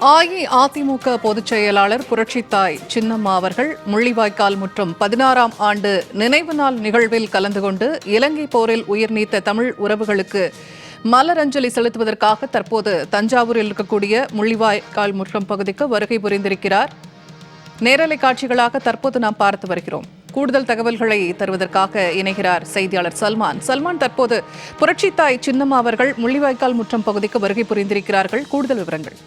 அஇஅதிமுக பொதுச் செயலாளர் புரட்சித்தாய் சின்னம்மா அவர்கள் முள்ளிவாய்க்கால் முற்றும் பதினாறாம் ஆண்டு நினைவு நாள் நிகழ்வில் கலந்து கொண்டு இலங்கை போரில் உயிர் நீத்த தமிழ் உறவுகளுக்கு மலரஞ்சலி செலுத்துவதற்காக தற்போது தஞ்சாவூரில் இருக்கக்கூடிய முள்ளிவாய்க்கால் முற்றம் பகுதிக்கு வருகை புரிந்திருக்கிறார். நேரலை காட்சிகளாக தற்போது நாம் பார்த்து வருகிறோம். கூடுதல் தகவல்களை தருவதற்காக இணைகிறார் செய்தியாளர் சல்மான். சல்மான் தற்போது புரட்சித்தாய் சின்னம்மா அவர்கள் முள்ளிவாய்க்கால் முற்றம் பகுதிக்கு வருகை புரிந்திருக்கிறார்கள். கூடுதல் விவரங்கள்.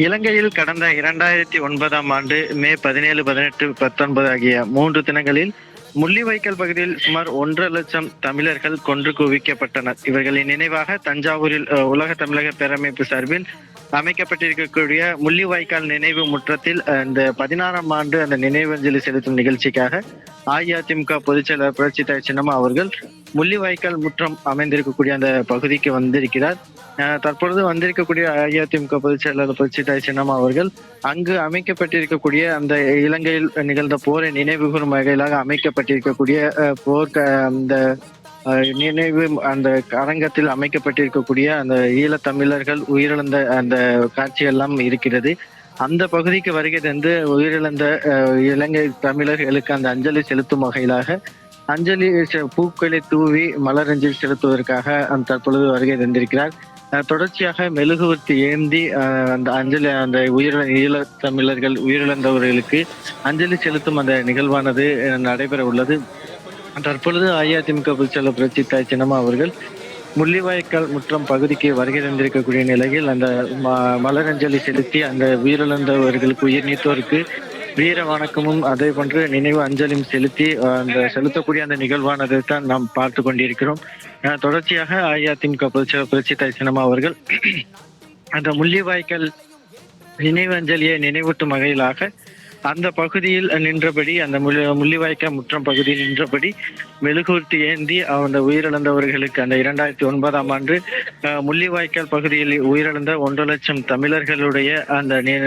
இலங்கையில் கடந்த இரண்டாயிரத்தி ஒன்பதாம் ஆண்டு மே பதினேழு பதினெட்டு பத்தொன்பது ஆகிய மூன்று தினங்களில் முள்ளிவாய்க்கால் பகுதியில் சுமார் ஒன்றரை லட்சம் தமிழர்கள் கொன்று குவிக்கப்பட்டனர். இவர்களின் நினைவாக தஞ்சாவூரில் அஹ், உலக தமிழக பேரமைப்பு சார்பில் அமைக்கப்பட்டிருக்கக்கூடிய முள்ளிவாய்க்கால் நினைவு முற்றத்தில் அஹ், இந்த பதினாறாம் ஆண்டு அந்த நினைவஞ்சலி செலுத்தும் நிகழ்ச்சிக்காக அஇஅதிமுக பொதுச்செயலர் புரட்சி தாய் சின்னம்மா அவர்கள் முள்ளிவாய்க்கால் முற்றம் அமைந்திருக்கக்கூடிய அந்த பகுதிக்கு வந்திருக்கிறார். அஹ் தற்பொழுது வந்திருக்கக்கூடிய அஇஅதிமுக பொதுச் செயலாளர் புரட்சிதாய் சின்னம்மா அவர்கள் அங்கு அமைக்கப்பட்டிருக்கக்கூடிய அந்த இலங்கையில் நிகழ்ந்த போரை நினைவு கூறும் வகையிலாக அமைக்கப்பட்டிருக்கக்கூடிய அஹ், போர் அந்த அஹ், நினைவு அந்த அரங்கத்தில் அமைக்கப்பட்டிருக்கக்கூடிய அந்த ஈழத்தமிழர்கள் உயிரிழந்த அந்த காட்சியெல்லாம் இருக்கிறது. அந்த பகுதிக்கு வருகை தந்து உயிரிழந்த அஹ், இலங்கை தமிழர்களுக்கு அந்த அஞ்சலி செலுத்தும் வகையிலாக அஞ்சலி செ- பூக்களை தூவி மலரஞ்சலி செலுத்துவதற்காக அந்த தற்பொழுது வருகை தந்திருக்கிறார். தொடர்ச்சியாக மெழுகுவர்த்தி ஏந்தி அஹ், அந்த அஞ்சலி அந்த உயிரிழ ஈழ தமிழர்கள் உயிரிழந்தவர்களுக்கு அஞ்சலி செலுத்தும் அந்த நிகழ்வானது நடைபெற உள்ளது. தற்பொழுது அஇஅதிமுக பொதுச்செயலர் புரட்சி தாய் சின்னம்மா அவர்கள் முள்ளிவாய்க்கால் முற்றம் பகுதிக்கு வருகை தந்திருக்கக்கூடிய நிலையில் அந்த ம- மலரஞ்சலி செலுத்தி அந்த உயிரிழந்தவர்களுக்கு உயிர் நீத்தோருக்கு வீர வணக்கமும் அதே போன்று நினைவு அஞ்சலியும் செலுத்தி அந்த செலுத்தக்கூடிய அந்த நிகழ்வானதை தான் நாம் பார்த்து கொண்டிருக்கிறோம். தொடர்ச்சியாக அஇஅதிமுக பொதுச்செயலர் புரட்சி தரிசனமா அவர்கள் அந்த முள்ளிவாய்க்கால் நினைவு அஞ்சலியை நினைவூட்டும் வகையிலாக அந்த பகுதியில் நின்றபடி அந்த முள்ளி முள்ளிவாய்க்கால் முற்றம் பகுதியில் நின்றபடி மெழுகூர்த்தி ஏந்தி அந்த உயிரிழந்தவர்களுக்கு அந்த இரண்டாயிரத்தி ஒன்பதாம் ஆண்டு அஹ், முள்ளிவாய்க்கால் பகுதியில் உயிரிழந்த ஒன்றரை லட்சம் தமிழர்களுடைய அந்த நி-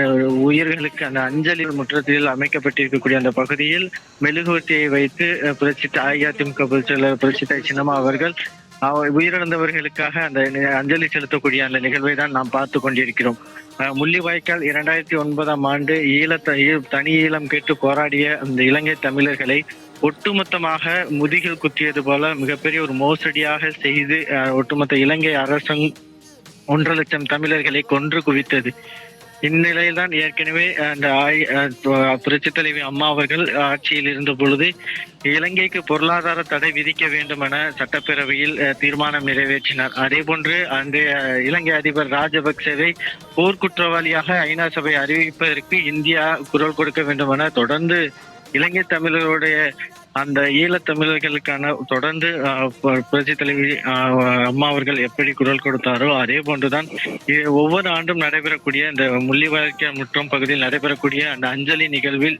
உயிர்களுக்கு அந்த அஞ்சலி முற்றத்தில் அமைக்கப்பட்டிருக்கக்கூடிய அந்த பகுதியில் மெழுகூர்த்தியை வைத்து புரட்சி அஇஅதிமுக பொதுச் புரட்சி சின்னம்மா அவர்கள் உயிரிழந்தவர்களுக்காக அந்த அஞ்சலி செலுத்தக்கூடிய அந்த நிகழ்வை தான் நாம் பார்த்து கொண்டிருக்கிறோம். அஹ், முள்ளிவாய்க்கால் இரண்டாயிரத்தி ஒன்பதாம் ஆண்டு ஈழத்த தனி ஈழம் கேட்டு போராடிய அந்த இலங்கை தமிழர்களை ஒட்டுமொத்தமாக முதுகில் குத்தியது போல மிகப்பெரிய ஒரு மோசடியாக செய்து அஹ், ஒட்டுமொத்த இலங்கை அரசும் ஒன்றரை லட்சம் தமிழர்களை கொன்று குவித்தது. இந்நிலையில் தான் ஏற்கனவே அந்த ஆய்- புரட்சித் தலைவி அம்மா அவர்கள் ஆட்சியில் இருந்த பொழுது இலங்கைக்கு பொருளாதார தடை விதிக்க வேண்டும் என சட்டப்பேரவையில் தீர்மானம் நிறைவேற்றினார். அதே போன்று அந்த அஹ், இலங்கை அதிபர் ராஜபக்சவை போர்க்குற்றவாளியாக ஐநா சபை அறிவிப்பதற்கு இந்தியா குரல் கொடுக்க வேண்டும் என தொடர்ந்து இலங்கை தமிழர்களுடைய அந்த ஈழத்தமிழர்களுக்கான தொடர்ந்து புரட்சி தலைவி அம்மா அவர்கள் எப்படி குரல் கொடுத்தாரோ அதே போன்றுதான் ஒவ்வொரு ஆண்டும் நடைபெறக்கூடிய இந்த முள்ளிவாய்க்க முற்றம் பகுதியில் நடைபெறக்கூடிய அந்த அஞ்சலி நிகழ்வில்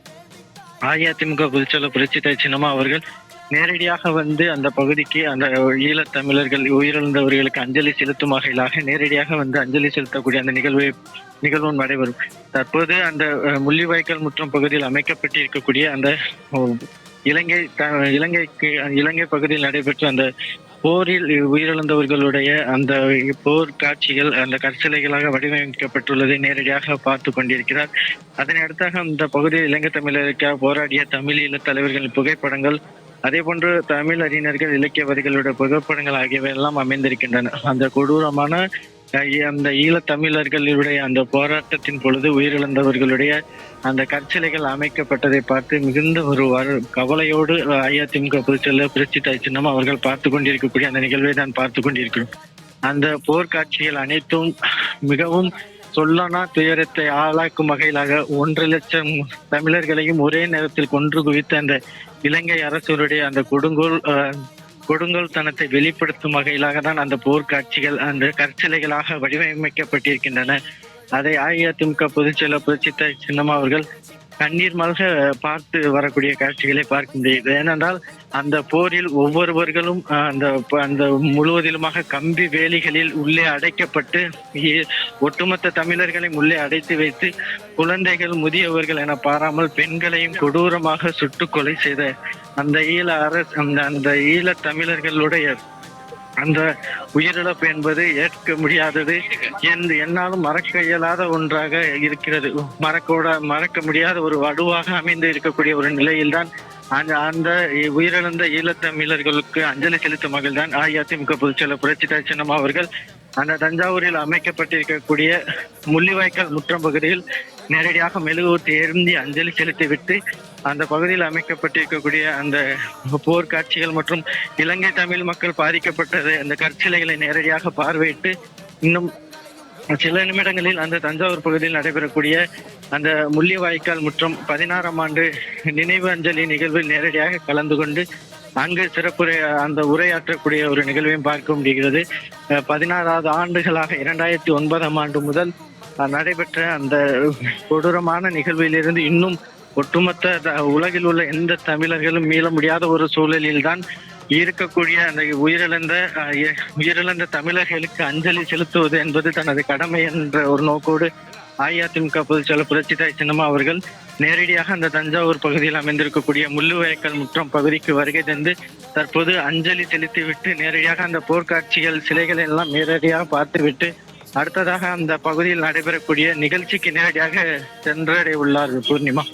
அஇஅதிமுக பொதுச்செயலர் புரட்சி தாய் சின்னம்மா அவர்கள் நேரடியாக வந்து அந்த பகுதிக்கு அந்த ஈழத்தமிழர்கள் உயிரிழந்தவர்களுக்கு அஞ்சலி செலுத்தும் வகையிலாக நேரடியாக வந்து அஞ்சலி செலுத்தக்கூடிய அந்த நிகழ்வு நிகழ்வும் நடைபெறும். தற்போது அந்த முள்ளிவாய்க்கல் முள்ளிவாய்க்கால் முற்றம் பகுதியில் அமைக்கப்பட்டிருக்கக்கூடிய அந்த இலங்கை த- இலங்கைக்கு இலங்கை பகுதியில் நடைபெற்ற அந்த போரில் உயிரிழந்தவர்களுடைய அந்த போர் காட்சிகள் அந்த கற்சிலைகளாக வடிவமைக்கப்பட்டுள்ளதை நேரடியாக பார்த்து கொண்டிருக்கிறார். அதனை அடுத்தாக அந்த பகுதியில் இலங்கை தமிழருக்காக போராடிய தமிழ் தலைவர்களின் புகைப்படங்கள் அதே போன்று தமிழ் அறிஞர்கள் இலக்கியவாதிகளுடைய புகைப்படங்கள் ஆகியவை எல்லாம் அமைந்திருக்கின்றன. அந்த கொடூரமான அந்த ஈழத் தமிழர்களுடைய அந்த போராட்டத்தின் பொழுது உயிரிழந்தவர்களுடைய அந்த கற்சிலைகள் அமைக்கப்பட்டதை பார்த்து மிகுந்த ஒரு வரு- கவலையோடு அஇஅதிமுக பொதுச்செயலர் புரட்சி தாய் அவர்கள் பார்த்து கொண்டிருக்கக்கூடிய அந்த நிகழ்வை தான் பார்த்து கொண்டிருக்கிறோம். அந்த போர்க்காட்சிகள் அனைத்தும் மிகவும் சொல்லனா துயரத்தை ஆளாக்கும் வகையிலாக ஒன்றரை லட்சம் தமிழர்களையும் ஒரே நேரத்தில் கொன்று குவித்த அந்த இலங்கை அரசருடைய அந்த கொடுங்கோல் அஹ், கொடுங்கோல்தனத்தை வெளிப்படுத்தும் வகையிலாக தான் அந்த போர்க்காட்சிகள் அந்த கற்சிலைகளாக வடிவமைக்கப்பட்டிருக்கின்றன. அதை அஇஅதிமுக பொதுச்செயலர் புரட்சித்த சின்னம்மா அவர்கள் கண்ணீர் மல்க பார்த்து வரக்கூடிய காட்சிகளை பார்க்க முடியுது ஏனென்றால் அந்த போரில் ஒவ்வொருவர்களும் அந்த அந்த முழுவதிலுமாக கம்பி வேலிகளில் உள்ளே அடைக்கப்பட்டு ஒட்டுமொத்த தமிழர்களையும் உள்ளே அடைத்து வைத்து குழந்தைகள் முதியவர்கள் என பாராமல் பெண்களையும் கொடூரமாக சுட்டு கொலை செய்த அந்த ஈழ அரசு அந்த அந்த ஈழ தமிழர்களுடைய அந்த உயிரிழப்பு என்பது ஏற்க முடியாதது என்று என்னாலும் மறக்க இயலாத ஒன்றாக இருக்கிறது. மறக்கோட மறக்க முடியாத ஒரு வடுவாக அமைந்து இருக்கக்கூடிய ஒரு நிலையில்தான் அந்த அந்த உயிரிழந்த ஈழத்தமிழர்களுக்கு அஞ்சலி செலுத்தும் மகள்தான் அஇஅதிமுக பொதுச்செயலர் புரட்சி சின்னம்மா அவர்கள் அந்த தஞ்சாவூரில் அமைக்கப்பட்டிருக்கக்கூடிய முள்ளிவாய்க்கால் முற்றம் பகுதியில் நேரடியாக மெழுகுவர்த்தி ஏந்தி அஞ்சலி செலுத்திவிட்டு அந்த பகுதியில் அமைக்கப்பட்டிருக்கக்கூடிய அந்த போர் காட்சிகள் மற்றும் இலங்கை தமிழ் மக்கள் பாதிக்கப்பட்டது அந்த கற்சிலைகளை நேரடியாக பார்வையிட்டு இன்னும் சில நிமிடங்களில் அந்த தஞ்சாவூர் பகுதியில் நடைபெறக்கூடிய அந்த முள்ளிவாய்க்கால் முற்றம் பதினாறாம் ஆண்டு நினைவு அஞ்சலி நிகழ்வில் நேரடியாக கலந்து கொண்டு அங்கு சிறப்புரை அந்த உரையாற்றக்கூடிய ஒரு நிகழ்வையும் பார்க்க முடிகிறது. பதினாறாவது ஆண்டுகளாக இரண்டாயிரத்தி ஒன்பதாம் ஆண்டு முதல் நடைபெற்ற அந்த கொடூரமான நிகழ்விலிருந்து இன்னும் ஒட்டுமொத்த த- உலகில் உள்ள எந்த தமிழர்களும் மீள முடியாத ஒரு சூழலில்தான் இருக்கக்கூடிய அந்த உயிரிழந்த உயிரிழந்த தமிழர்களுக்கு அஞ்சலி செலுத்துவது என்பது தனது கடமை என்ற ஒரு நோக்கோடு அஇஅதிமுக பொதுச்செயலர் புரட்சிதாய் சின்னமா அவர்கள் நேரடியாக அந்த தஞ்சாவூர் பகுதியில் அமைந்திருக்கக்கூடிய முள்ளுவாய்க்கால் முற்றம் பகுதிக்கு வருகை தந்து தற்போது அஞ்சலி செலுத்திவிட்டு நேரடியாக அந்த போர்க்காட்சிகள் சிலைகளை எல்லாம் நேரடியாக பார்த்துவிட்டு அடுத்ததாக அந்த பகுதியில் நடைபெறக்கூடிய நிகழ்ச்சிக்கு நேரடியாக சென்றடைய உள்ளார் பூர்ணிமா.